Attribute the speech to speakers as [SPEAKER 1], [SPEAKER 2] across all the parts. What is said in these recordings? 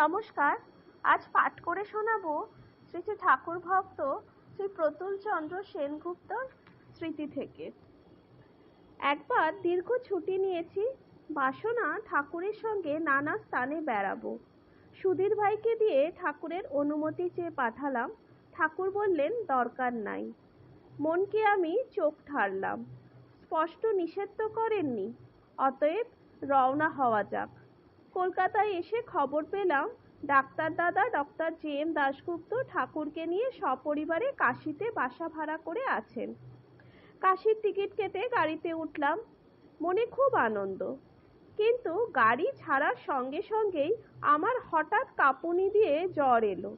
[SPEAKER 1] নমস্কার, আজ পাঠ করে শোনাবো শ্রী শ্রী ঠাকুর ভক্ত শ্রী প্রতুল চন্দ্র সেনগুপ্তর স্মৃতি থেকে। একবার দীর্ঘ ছুটি নিয়েছি, বাসনা ঠাকুরের সঙ্গে নানা স্থানে বেড়াবো। সুধীর ভাইকে দিয়ে ঠাকুরের অনুমতি চেয়ে পাঠালাম, ঠাকুর বললেন, দরকার নাই। মনকে আমি চোখ ঠারলাম স্পষ্ট নিষেধ তো করেননি, অতএব রওনা হওয়া যাক। কলকাতায় এসে খবর পেলাম, ডাক্তার দাদা, ডক্টর জে এম দাশগুপ্ত ঠাকুরকে নিয়ে সপরিবারে কাশিতে বাসা ভাড়া করে আছেন। কাশির টিকিট কেটে গাড়িতে উঠলাম। মনে খুব আনন্দ। কিন্তু গাড়ি ছাড়ার সঙ্গে সঙ্গেই আমার হঠাৎ কাঁপুনি দিয়ে জ্বর এলো।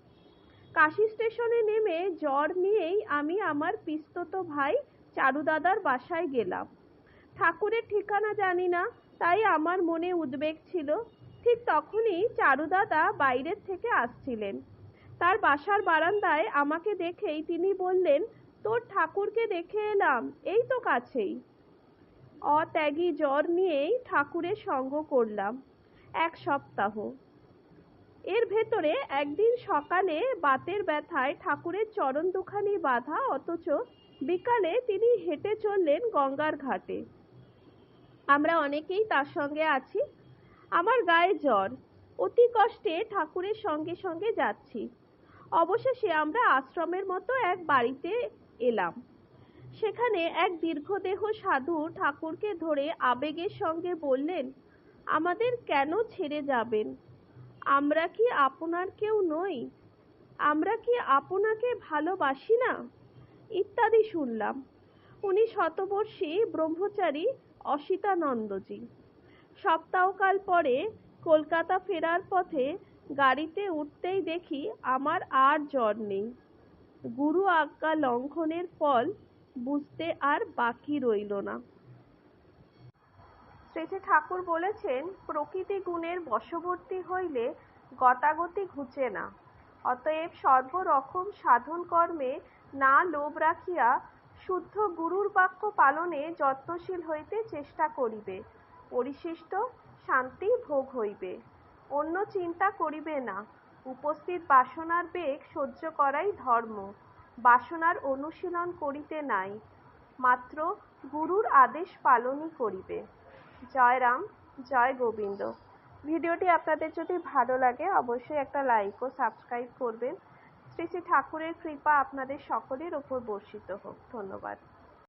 [SPEAKER 1] কাশি স্টেশনে নেমে জ্বর নিয়েই আমি আমার পিস্তত ভাই চারুদাদার বাসায় গেলাম। ঠাকুরের ঠিকানা জানি না, তাই আমার মনে উদ্বেগ ছিল। ঠিক তখনই চারুদাদা বাইরের থেকে আসছিলেন। তার বাসার বারান্দায় আমাকে দেখেই তিনি বললেন, তোর ঠাকুরকে দেখে এলাম, এই তো কাছেই। অত্যাগী জ্বর নিয়েই ঠাকুরের সঙ্গ করলাম, এক সপ্তাহ। এর ভেতরে একদিন সকালে বাতের ব্যথায় ঠাকুরের চরণ দুখানি বাধা, অথচ বিকালে তিনি হেঁটে চললেন গঙ্গার ঘাটে। আমরা অনেকেই তার সঙ্গে আছি আমার গায়ে জ্বর। অতি কষ্টে ঠাকুরের সঙ্গে সঙ্গে যাচ্ছি। অবশেষে আমরা আশ্রমের মতো এক বাড়িতে এলাম। সেখানে এক দীর্ঘদেহ সাধু ঠাকুরকে ধরে আবেগের সঙ্গে বললেন, আমাদের কেন ছেড়ে যাবেন? আমরা কি আপনার কেউ নই? আমরা কি আপনাকে ভালোবাসি না? ইত্যাদি শুনলাম। উনি শতবর্ষী ব্রহ্মচারী অসিতানন্দজি। সপ্তাহকাল পরে কলকাতা ফেরার পথে গাড়িতে উঠতেই দেখি আমার আর জ্বর নেই। গুরু আজ্ঞা লঙ্ঘনের ফল বুঝতে আর বাকি রইল না। শ্রী ঠাকুর বলেছেন, প্রকৃতি গুণের বশবর্তী হইলে গতাগতি ঘুচে না। অতএব সর্বরকম সাধন কর্মে না লোভ রাখিয়া শুদ্ধ গুরুর বাক্য পালনে যত্নশীল হইতে চেষ্টা করিবে। পরিশিষ্ট শান্তি ভোগ হইবে। অন্য চিন্তা করিবে না। উপস্থিত বাসনার বেগ সহ্য করাই ধর্ম। বাসনার অনুশীলন করিতে নাই। মাত্র গুরুর আদেশ পালনই করিবে। জয় রাম, জয় গোবিন্দ। ভিডিওটি আপনাদের যদি ভালো লাগে, অবশ্যই একটা লাইক ও সাবস্ক্রাইব করবেন। শ্রী শ্রী ঠাকুরের কৃপা আপনাদের সকলের ওপর বর্ষিত হোক। ধন্যবাদ।